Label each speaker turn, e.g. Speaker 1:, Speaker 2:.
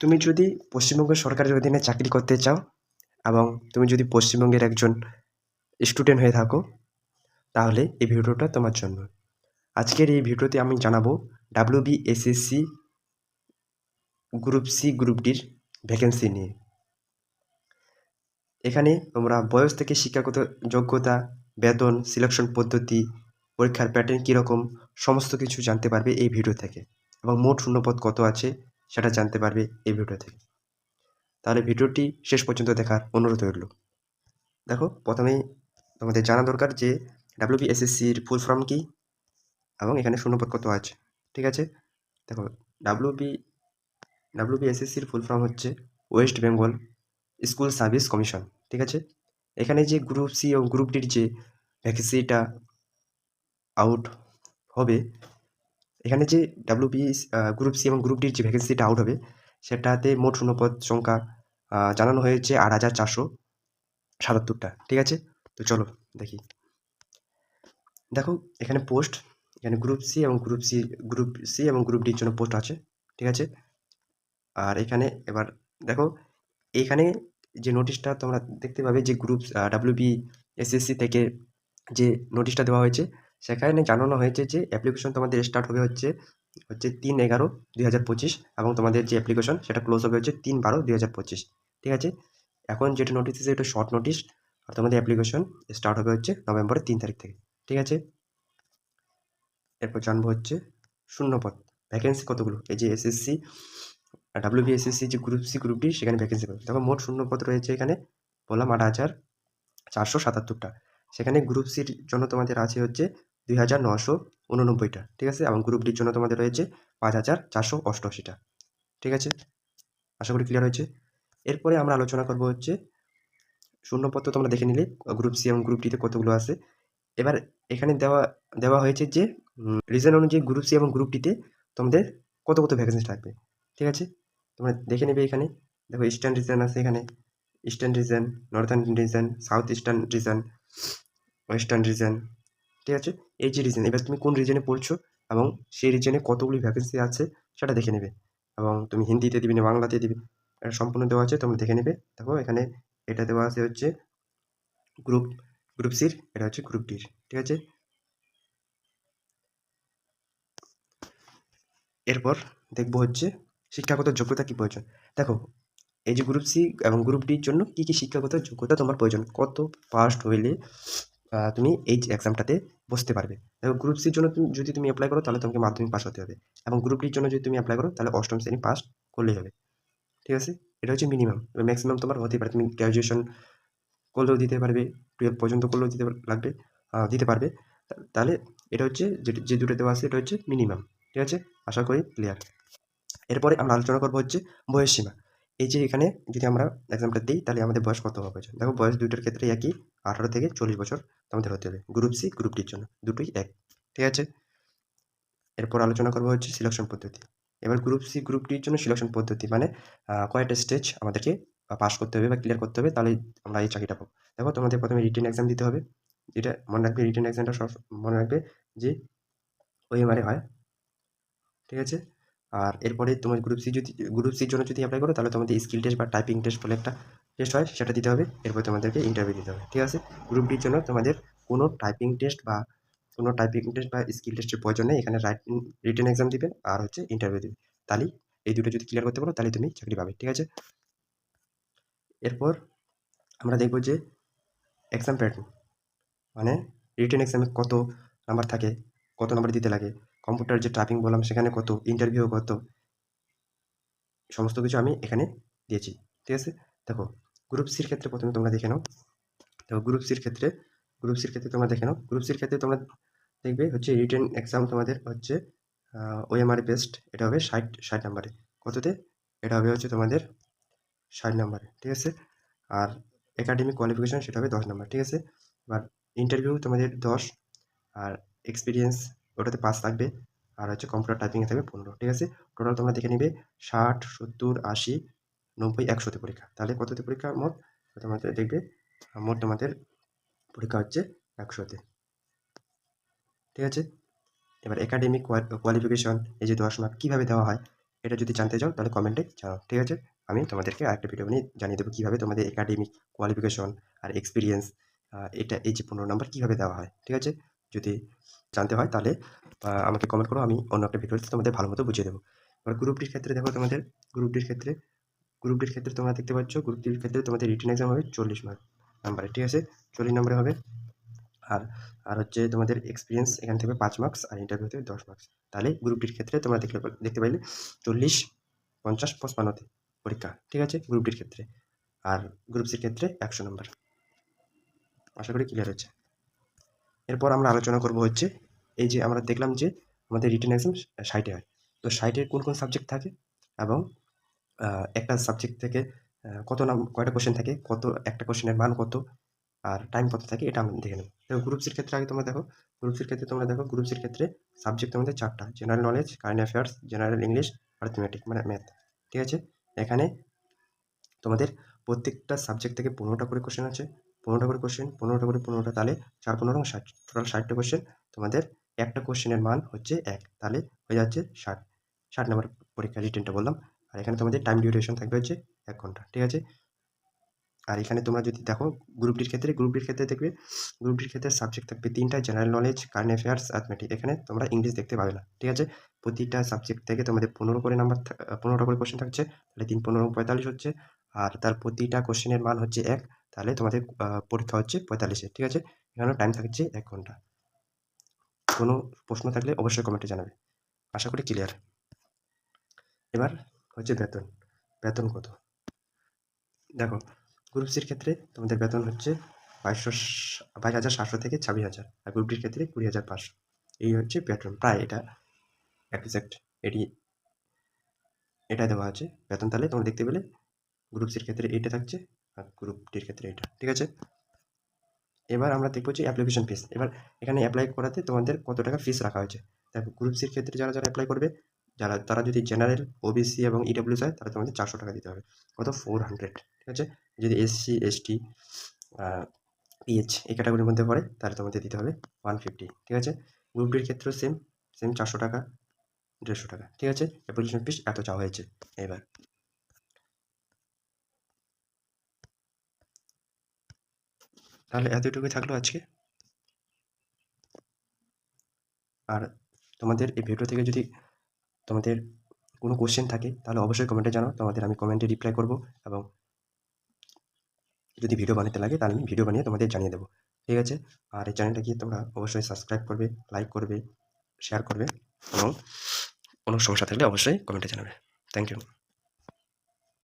Speaker 1: তুমি যদি পশ্চিমবঙ্গ সরকারের অধীনে চাকরি করতে চাও এবং তুমি যদি পশ্চিমবঙ্গের একজন স্টুডেন্ট হয়ে থাকো, তাহলে এই ভিডিওটা তোমার জন্য। আজকের এই ভিডিওতে আমি জানাব W B SSC group C group ডির ভ্যাকেন্সি নিয়ে। এখানে তোমরা বয়স থেকে শিক্ষাগত যোগ্যতা, বেতন সিলেকশন পদ্ধতি, পরীক্ষার প্যাটার্ন কীরকম, সমস্ত কিছু জানতে পারবে এই ভিডিও থেকে। এবং মোট শূন্যপদ কত আছে সেটা জানতে পারবে এই ভিডিও থেকে। তাহলে ভিডিওটি শেষ পর্যন্ত দেখার অনুরোধ রইল। দেখো প্রথমেই তোমাদের জানা দরকার যে ডাব্লিউবি এসএসসির ফুল ফর্ম কী এবং এখানে শূন্যপদ কত আছে, ঠিক আছে? দেখো ডাব্লিউবি ডাব্লিউবি এসএসসির ফুল ফর্ম হচ্ছে West Bengal school service commission ঠিক আছে? এখানে যে গ্রুপ সি এবং গ্রুপ ডির যে ভ্যাকেন্সিটা আউট হবে এখানে যে ডাব্লিউবি গ্রুপ সি এবং গ্রুপ ডির যে ভ্যাকেন্সিটা আউট হবে, সেটাতে মোট শূন্যপদ সংখ্যা জানানো হয়েছে আট হাজার চারশো সাতাত্তরটা। ঠিক আছে? তো চলো দেখি। দেখো, এখানে পোস্ট এখানে গ্রুপ সি এবং গ্রুপ সি গ্রুপ সি এবং গ্রুপ ডির জন্য পোস্ট আছে। ঠিক আছে? আর এখানে এবার দেখো, এখানে যে নোটিশটা তোমরা দেখতে পাবে যে গ্রুপ ডাব্লিউবি এসএসসি থেকে যে নোটিশটা দেওয়া হয়েছে সেখানে জানানো হয়েছে যে অ্যাপ্লিকেশন তোমাদের স্টার্ট হবে হচ্ছে হচ্ছে তিন এগারো দুই হাজার পঁচিশ এবং তোমাদের যে অ্যাপ্লিকেশন সেটা ক্লোজ হবে হচ্ছে তিন বারো দুই হাজার পঁচিশ। ঠিক আছে? এখন যেটা নোটিশ দিয়েছে এটা শর্ট নোটিশ আর তোমাদের অ্যাপ্লিকেশন স্টার্ট হবে হচ্ছে নভেম্বরের তিন তারিখ থেকে। ঠিক আছে? এরপর জানব হচ্ছে শূন্যপদ ভ্যাকেন্সি কতগুলো? এই যে এসএসসি ডাব্লিউবি এসএসসি যে গ্রুপ সি গ্রুপ ডি সেখানে ভ্যাকেন্সি পাবে দেখো, মোট শূন্যপদ রয়েছে এখানে বললাম আট হাজার চারশো সাতাত্তরটা। সেখানে গ্রুপ সির জন্য তোমাদের আছে হচ্ছে দুই হাজার নশো উননব্বইটা, ঠিক আছে? এবং গ্রুপ ডির জন্য তোমাদের রয়েছে পাঁচ হাজার চারশো অষ্টআশিটা, ঠিক আছে? আশা করি ক্লিয়ার হয়েছে? এরপরে আমরা আলোচনা করব হচ্ছে শূন্যপত্র তোমরা দেখে নিলে গ্রুপ সি এবং গ্রুপ ডিতে কতগুলো আছে। এবার এখানে দেওয়া দেওয়া হয়েছে যে রিজন অনুযায়ী গ্রুপ সি এবং গ্রুপ ডিতে তোমাদের কত কত ভ্যাকেন্সি থাকবে, ঠিক আছে? তোমরা দেখে নেবে এখানে, দেখো ইস্টার্ন রিজন আছে এখানে eastern region northern region south eastern region western region ঠিক আছে? এই যে রিজন এবার তুমি কোন রিজনে পড়ছো এবং সেই রিজনে কতগুলি ভ্যাকেন্সি আছে সেটা দেখে নেবে এবং তুমি হিন্দিতে দিবে না, বাংলাতে দিবে, এটা সম্পূর্ণ দেওয়া আছে, তোমরা দেখে নেবে। দেখো, এখানে এটা দেওয়া আছে হচ্ছে গ্রুপ গ্রুপ সির এটা হচ্ছে গ্রুপ ডির ঠিক আছে? এরপর দেখব হচ্ছে শিক্ষাগত যোগ্যতা কী প্রয়োজন। দেখো, এই যে গ্রুপ সি এবং গ্রুপ ডির জন্য কী কী শিক্ষাগত যোগ্যতা তোমার প্রয়োজন? কত ফার্স্ট হইলে তুমি এই এক্সামটাতে বসতে পারবে। দেখো গ্রুপ সির জন্য তুমি যদি তুমি অ্যাপ্লাই করো, তাহলে তোমাকে মাধ্যমিক পাস হতে হবে। এবং গ্রুপ ডির জন্য যদি তুমি অ্যাপ্লাই করো, তাহলে অষ্টম শ্রেণি পাস করলেই হবে। ঠিক আছে? এটা হচ্ছে মিনিমাম ম্যাক্সিমাম তোমার হতেই পারে। তুমি গ্র্যাজুয়েশন করলেও দিতে পারবে টুয়েলভ পর্যন্ত করলেও দিতে লাগবে দিতে পারবে। তাহলে এটা হচ্ছে যে দুটো দেওয়া আছে, এটা হচ্ছে মিনিমাম ঠিক আছে? আশা করি ক্লিয়ার এরপরে আমরা আলোচনা করব হচ্ছে বয়স সীমা এই যে এখানে যদি আমরা এক্সামটা দিই, তাহলে আমাদের বয়স কত হবে? দেখো বয়স দুটোর ক্ষেত্রে একই, আঠারো থেকে চল্লিশ বছর আমাদের হতে হবে। গ্রুপ সি গ্রুপ ডির জন্য। দুটোই এক। ঠিক আছে? এরপর আলোচনা করব হচ্ছে সিলেকশন পদ্ধতি। এবার গ্রুপ সি গ্রুপ ডির জন্য সিলেকশন পদ্ধতি মানে কয়টা স্টেজ আমাদেরকে পাস করতে হবে বা ক্লিয়ার করতে হবে, তাহলে আমরা এই চাকরিটা পাবো। দেখো তোমাদের প্রথমে রিটেন এক্সাম দিতে হবে। যেটা মনে রাখবে রিটেন এক্সামটা সব মনে রাখবে যে ওএমআরে হয়। ঠিক আছে? আর এরপরে তোমার গ্রুপ সি যদি গ্রুপ সির জন্য যদি অ্যাপ্লাই করো, তাহলে তোমাদের স্কিল টেস্ট বা টাইপিং টেস্ট বলে একটা টেস্ট হয়, সেটা দিতে হবে। এরপর তোমাদেরকে ইন্টারভিউ দিতে হবে, ঠিক আছে? গ্রুপ ডির জন্য তোমাদের কোনো টাইপিং টেস্ট বা কোনো টাইপিং টেস্ট বা স্কিল টেস্টের প্রয়োজন নেই। এখানে রাইট রিটেন এক্সাম দিবে আর হচ্ছে ইন্টারভিউ দিবে তাহলেই এই দুটো যদি ক্লিয়ার করতে পারো, তাহলে তুমি চাকরি পাবে, ঠিক আছে? এরপর আমরা দেখব যে এক্সাম প্যাটার্ন মানে রিটেন এক্সামে কত নাম্বার থাকে, কত নাম্বার দিতে লাগে। কম্পিউটার যে টাইপিং বললাম, সেখানে কত ইন্টারভিউ কত, সমস্ত কিছু আমি এখানে দিয়েছি। ঠিক আছে? দেখো গ্রুপ সির ক্ষেত্রে প্রথমে তোমরা দেখে নাও। দেখো গ্রুপ সির ক্ষেত্রে গ্রুপ সির ক্ষেত্রে তোমরা দেখে নাও। গ্রুপ সির ক্ষেত্রে তোমরা দেখবে হচ্ছে রিটেন এক্সাম তোমাদের হচ্ছে ওএমআর বেস্ট এটা হবে ষাট ষাট নাম্বারে। কততে? এটা হবে হচ্ছে তোমাদের ষাট নাম্বারে। ঠিক আছে? আর একাডেমিক কোয়ালিফিকেশন সেটা হবে দশ নাম্বার। ঠিক আছে? এবার ইন্টারভিউ তোমাদের দশ, আর এক্সপিরিয়েন্স ওটাতে পাস থাকবে। আর হচ্ছে কম্পিউটার টাইপিংয়ে থাকবে পনেরো। ঠিক আছে? টোটাল তোমরা দেখে নিবে ষাট, সত্তর, আশি, নব্বই, একশোতে পরীক্ষা। তাহলে কততে পরীক্ষা মোট? তোমাদের দেখবে, মোট তোমাদের পরীক্ষা হচ্ছে একশোতে। ঠিক আছে? এবার একাডেমিক কোয়ালিফিকেশন এই যে দশ মার্ক কীভাবে দেওয়া হয়, এটা যদি জানতে চাও, তাহলে কমেন্টে জানাও। ঠিক আছে? আমি তোমাদেরকে আরেকটা ভিডিও নিয়ে জানিয়ে দেবো কীভাবে তোমাদের একাডেমিক কোয়ালিফিকেশন আর এক্সপিরিয়েন্স এটা এই যে পনেরো নাম্বার কীভাবে দেওয়া হয়। ঠিক আছে? যদি জানতে হয়, তাহলে আমাকে কমেন্ট করো, আমি অন্য একটা ভিডিওতে তোমাদের ভালো মতো বুঝিয়ে দেবো। এবার গ্রুপ ডির ক্ষেত্রে দেখো তোমাদের গ্রুপ ডির ক্ষেত্রে গ্রুপ ডির ক্ষেত্রে তোমরা দেখতে পাচ্ছ গ্রুপ ডির ক্ষেত্রে তোমাদের রিটেন এক্সাম হবে চল্লিশ মার্ক নাম্বারে ঠিক আছে? চল্লিশ নাম্বারে হবে। আর আর হচ্ছে তোমাদের এক্সপিরিয়েন্স এখান থেকে পাঁচ মার্কস আর ইন্টারভিউ থেকে দশ মার্কস তাহলে গ্রুপ ডির ক্ষেত্রে তোমরা দেখতে দেখতে পাইলে চল্লিশ, পঞ্চাশ পঁচপান্নতে পরীক্ষা, ঠিক আছে? গ্রুপ ডির ক্ষেত্রে। আর গ্রুপ সির ক্ষেত্রে একশো নম্বর আশা করি ক্লিয়ার হচ্ছে এরপর আমরা আলোচনা করব হচ্ছে এই যে আমরা দেখলাম যে আমাদের রিটেন এক্সাম ষাটে হয় তো ষাটের কোন কোন সাবজেক্ট থাকে? এবং একটা সাবজেক্ট থেকে কত নাম, কয়টা কোশ্চেন থাকে? কত, একটা কোশ্চেনের মান কত? আর টাইম কত থাকে? এটা আমরা দেখে নেব। দেখো গ্রুপ সির ক্ষেত্রে আগে তোমরা দেখো। গ্রুপ সির ক্ষেত্রে তোমরা দেখো গ্রুপ সির ক্ষেত্রে সাবজেক্ট তোমাদের চারটা। General knowledge current affairs general English arithmetic মানে ম্যাথ ঠিক আছে? এখানে তোমাদের প্রত্যেকটা সাবজেক্ট থেকে পনেরোটা করে কোশ্চেন আছে। পনেরোটা করে কোশ্চেন পনেরোটা করে পনেরোটা, তাহলে চার, পনেরো ষাট। টোটাল ষাটটা কোশ্চেন তোমাদের একটা কোশ্চেনের মান হচ্ছে এক, তাহলে হয়ে যাচ্ছে ষাট। ষাট নম্বর পরীক্ষা রিটেনটা বললাম, আর এখানে তোমাদের টাইম ডিউরেশন থাকবে হচ্ছে এক ঘণ্টা, ঠিক আছে? আর এখানে তোমরা যদি দেখো গ্রুপটির ক্ষেত্রে গ্রুপটির ক্ষেত্রে দেখবে গ্রুপটির ক্ষেত্রে সাবজেক্ট থাকবে তিনটা general knowledge current affairs arithmetic এখানে তোমরা ইংলিশ দেখতে পাবে না, ঠিক আছে? প্রতিটা সাবজেক্ট থেকে তোমাদের পনেরো করে নাম্বার পনেরোটা করে কোশ্চেন থাকছে, তাহলে তিন পনেরো পঁয়তাল্লিশ হচ্ছে, আর তার প্রতিটা কোশ্চেনের মান হচ্ছে এক, তাহলে তোমাদের পরীক্ষা হচ্ছে পঁয়তাল্লিশে, ঠিক আছে? এখানে টাইম থাকছে এক ঘণ্টা। কোনো প্রশ্ন থাকলে অবশ্যই কমেন্টে জানাবে। আশা করি ক্লিয়ার এবার হচ্ছে বেতন। বেতন কত? দেখো গ্রুপ সির ক্ষেত্রে তোমাদের বেতন হচ্ছে বাইশশো বাইশ হাজার সাতশো থেকে ছাব্বিশ হাজার আর গ্রুপ ডির ক্ষেত্রে কুড়ি হাজার পাঁচশো। এই হচ্ছে বেতন প্রায় এটা একজ্যাক্ট এটি এটা দেওয়া আছে। বেতন তাহলে তোমরা দেখতে পেলে গ্রুপ সির ক্ষেত্রে এইটা থাকছে আর গ্রুপ ডির ক্ষেত্রে এটা ঠিক আছে? এবার আমরা দেখব যে অ্যাপ্লিকেশন ফিস এবার এখানে অ্যাপ্লাই করাতে তোমাদের কত টাকা ফিস রাখা হয়েছে? দেখো গ্রুপ সির ক্ষেত্রে যারা যারা অ্যাপ্লাই করবে, যারা তারা যদি জেনারেল ওবিসি এবং ইডাব্লিউস হয় তাহলে তোমাদের চারশো টাকা দিতে হবে। কত? ফোর হান্ড্রেড ঠিক আছে? যদি এসসি এসটি পিএইচ এই ক্যাটাগরির মধ্যে পড়ে, তাহলে তোমাদের দিতে হবে ওয়ান ফিফটি ঠিক আছে? গ্রুপ ডির ক্ষেত্রেও সেম সেম চারশো টাকা, দেড়শো টাকা। ঠিক আছে? অ্যাপ্লিকেশন ফিস এত চাওয়া হয়েছে। এবার তাহলে এতটুকুই থাকল আজকে। আর তোমাদের এই ভিডিও থেকে যদি তোমাদের কোনো কোশ্চেন থাকে, তাহলে অবশ্যই কমেন্টে জানাও। তোমাদের আমি কমেন্টে রিপ্লাই করব এবং যদি ভিডিও বানাতে লাগে, তাহলে আমি ভিডিও বানিয়ে তোমাদের জানিয়ে দেবো। ঠিক আছে? আর এই চ্যানেলটা গিয়ে তোমরা অবশ্যই সাবস্ক্রাইব করবে লাইক করবে শেয়ার করবে এবং কোনো সমস্যা থাকলে অবশ্যই কমেন্টে জানাবে। Thank you